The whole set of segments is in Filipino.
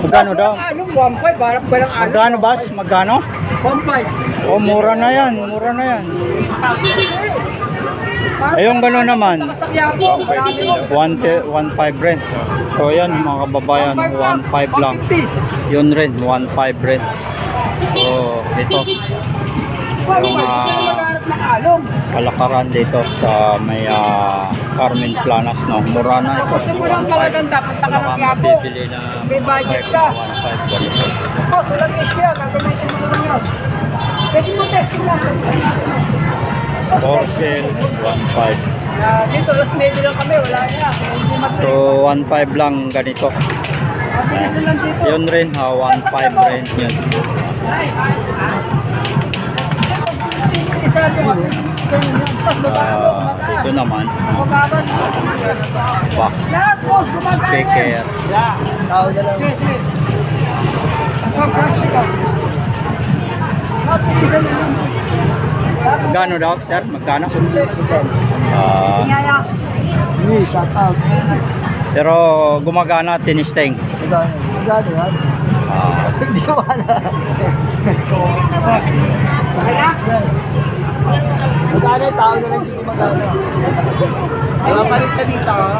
Magkano daw? Ano, 1.5, harap ano? Magkano bas? Magkano? 1.5. Oh, mura na yan. Mura na yan. Ayun gano'n naman. Nakasakya po, marami po. 1.5 rin. So yan mga kababayan, 1.5 lang. 150. Yun rin, 1.5 rin. So ito, yung ah, ng along. kalakaran dito sa may ah, Carmen Planas, no? Mura na ito. Tapos yung walang magaganda, punta ka ng Baka Quiapo. mabibili na May budget 1.5 ka. na 1.5 ganito. Tapos, walang issue yan, gagamitin mo naman yun. Pwede mo testing lang. Sale, 1.5. Ah, dito, last maybe lang kami, wala na. So 1.5 lang ganito. Lang dito. Yun rin, ha, 1.5 rin yun. Isa ito, tapos mataas. ito naman, gumagana. speaker. Magkano daw, sir? Magkano? Ah, out. pero gumagana tinisting. Magkano? Magkano yan? Ah, Hindi ko wala. Yung tao na lang hindi magkano? Wala pa rin ka dito ha?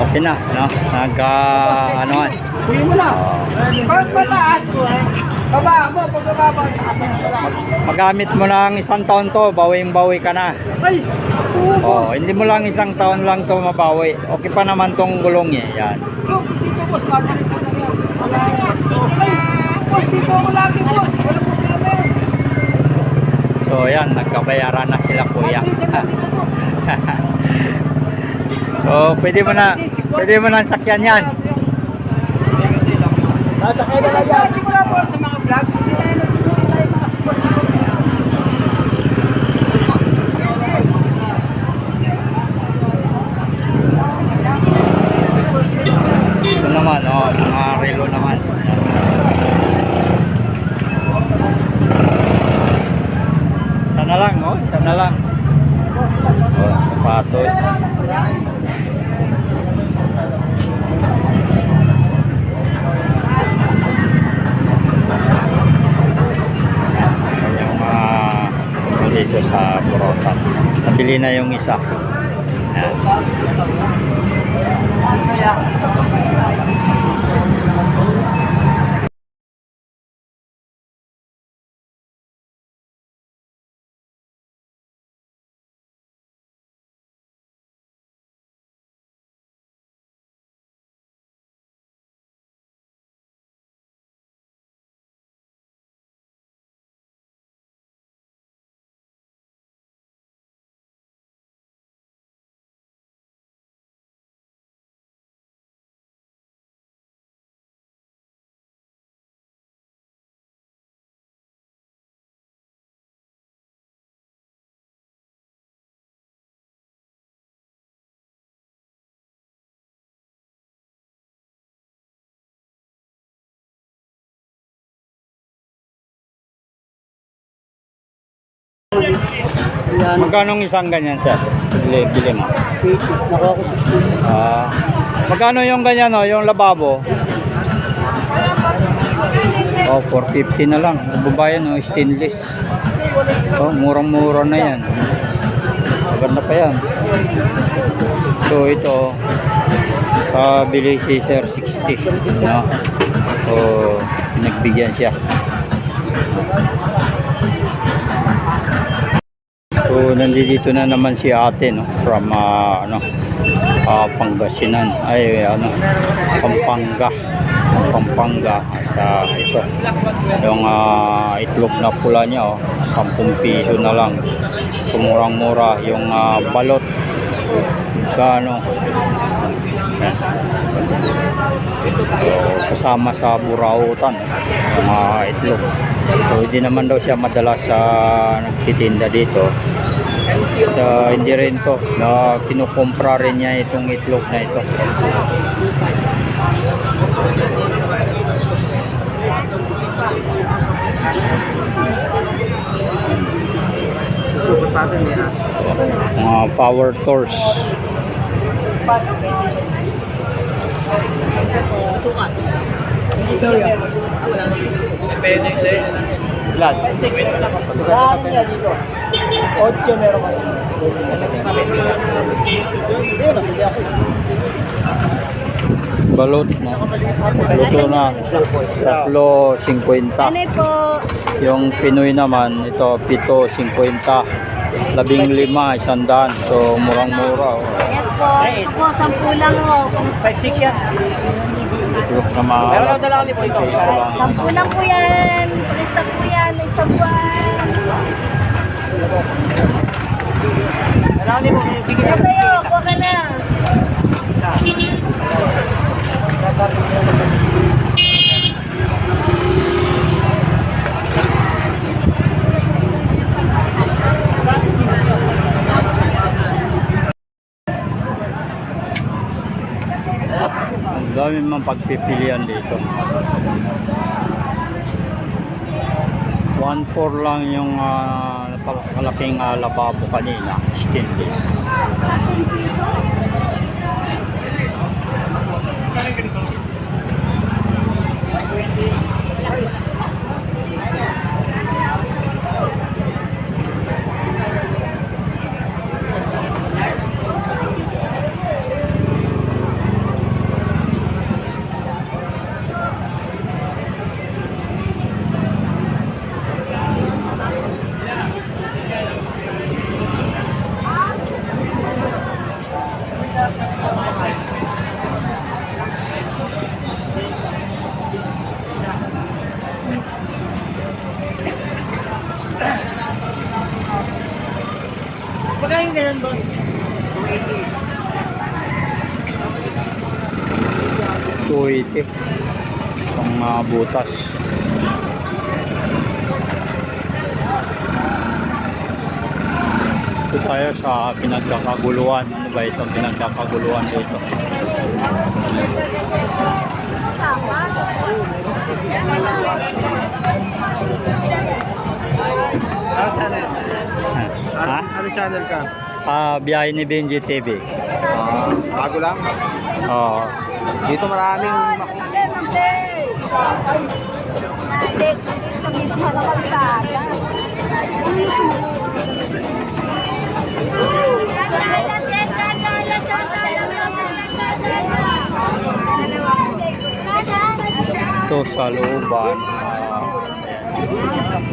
okay na, no? Nag, ah, ano yan? Kuya mo lang. Ah, Pag mataas, baba mo, pag bababa, taas na lang. magamit mo lang isang taon to, bawing-bawi ka na. Ay. Oh, hindi mo lang isang taon lang to mabawi. Okay pa naman tong gulong eh, yan. Dito boss, babalisan na yan. Wala yan. Ay, boss, dito ako lagi boss. So yan, nagkabayaran na sila kuya. So pwede mo na, pwede mo na sakyan yan. Sasakay na lang yan. Hindi mo na po sa mga vlog. Hindi tayo nagtutulong tayo mga sports. Ito naman, oh, mga relo naman. Oh, isa na lang. Oh, sapatos. Dito sa Borotan. Nabili na yung isa. Yan. Magkano ang isang ganyan, sir? Bili, bili mo. Nakuha ko 16. Ah, magkano yung ganyan, oh, yung lababo? Oh, 450 na lang. Babayan, oh, stainless. Oh, murang-mura na yan. Maganda pa yan. So, ito, ah, bili si Sir 60. No? So, nagbigyan siya. Nandito na naman si ate no? From ah, ano ah, Pangasinan. Ay ano Pampanga. Pampanga. At ah, ito. Yung ah, itlog na pula niya oh 10 piso na lang. Sumurang-mura yung ah, balot. Kano yan So, kasama sa burautan mga itlog. So hindi naman daw siya madalas sa nagtitinda dito so, hindi rin to na kinukumpra rin niya itong itlog na ito mga power tours Sukat. Ito yan. Ilan? Ocho meron kayo. Ayun, nakili ako. Balot na. Luto na. Tatlo 50. Ano po? Yung Pinoy naman, ito, pito 50. Labing lima, isang daan. So, murang-mura. Oh. Yes po. Ito po, sampu lang oh. o. 5-6 yan. Look na mga Meron lang dalawang libo ito. Sampu lang po yan. Lista po yan. Isang buwan. Dalawang libo. Bigyan Kaya sa'yo, kuha ka na. Ang dami mang pagpipilian dito. 1.4 lang yung uh, kalaking uh, lababo kanina, stainless. Magkano yung ganyan ba? 280 pang uh, butas. Ito tayo sa pinagkakaguluhan. Ano ba itong pinagkakaguluhan dito? Ano channel? Ha? Ano channel ka? Ah, biyahe ni Benji TV. Ah, bago lang. Oo. Dito maraming kalsada. Ito sa looban. ah, ayan.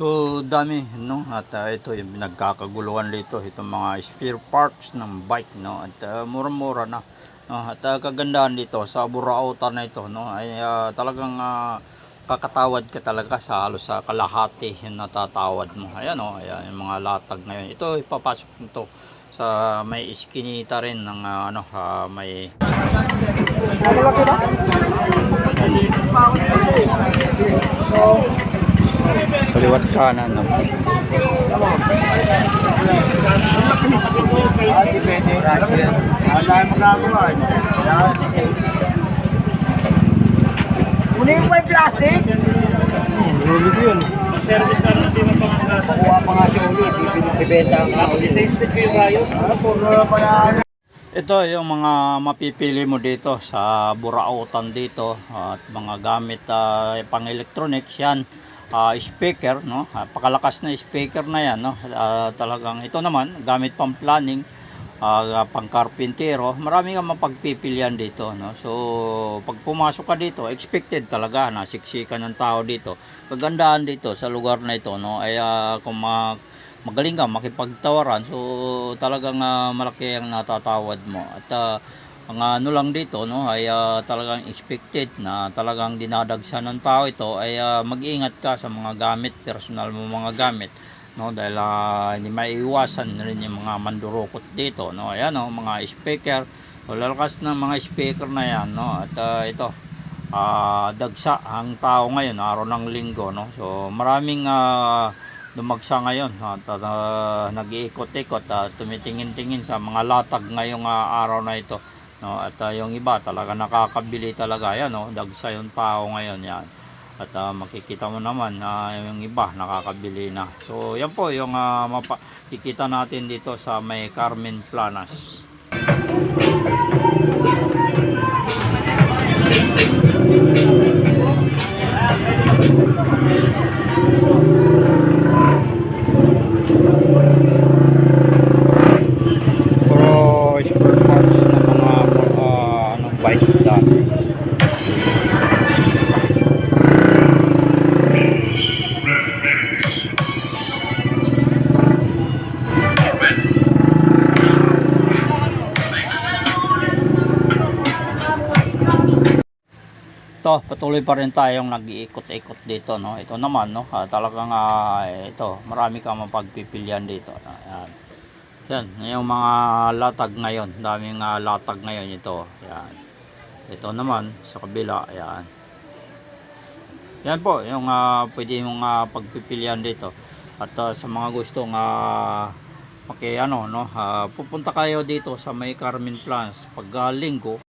So dami no? At ah, ito yung nagkakaguluhan dito itong mga spare parts ng bike no? At ah, mura-mura na no? at ah, kagandahan dito sa burautan na ito no? Ay ah, talagang ah, kakatawad ka talaga sa halos sa kalahati yung natatawad mo. Ayan o ayan yung mga latag na yun. Ito ipapasok nito sa may iskinita rin ng ah, ano ah, may kaliwat kanan no? Kunin mo yung plastic. Rulog yun. Service na lang din ang pangalas. Kuha pa nga siya ulit. Ibenta ang Tapos i-tasted ko yung rayos. Ah, puro pa yan. Ito yung mga mapipili mo dito sa burautan dito at mga gamit ah, pang electronics yan. Ah, speaker no, Ah, pakalakas na speaker na yan no. Ah, talagang ito naman gamit pang planning, ah, pang karpintero. Marami kang mapagpipilian dito no. So pag pumasok ka dito, expected talaga na siksikan ng tao dito. Kagandahan dito sa lugar na ito no ay ah, kung ma- magaling ka makipagtawaran so talagang ah, malaki ang natatawad mo at ah, ang ano lang dito no ay ah, talagang expected na talagang dinadagsan ng tao ito ay ah, mag-ingat ka sa mga gamit personal mo mga gamit no dahil ah, hindi maiiwasan rin yung mga mandurukot dito no. Ayan no mga speaker so lalakas ng mga speaker na yan no at ah, ito ah, dagsa ang tao ngayon araw ng linggo no. So maraming ah, dumagsa ngayon at uh, nag-iikot-ikot at tumitingin-tingin sa mga latag ngayong ah, araw na ito no at ah, yung iba talaga nakakabili talaga. Yan no dagsa yung tao ngayon yan. At ah, makikita mo naman na yung iba nakakabili na. So yan po yung uh, makikita natin dito sa may Carmen Planas ito, patuloy pa rin tayong nag-iikot-ikot dito, no? Ito naman, no? Ah, talagang, ah, ito, marami kang mapagpipilian dito. Ayan. Yan, yung mga latag ngayon. Daming ah, latag ngayon ito. Yan. Ito naman, sa kabila, ayan. Yan po, yung ah, pwede mong ah, pagpipilian dito. At ah, sa mga gustong ah, paki ano, no, ah, pupunta kayo dito sa may Carmen Plans pag ah, linggo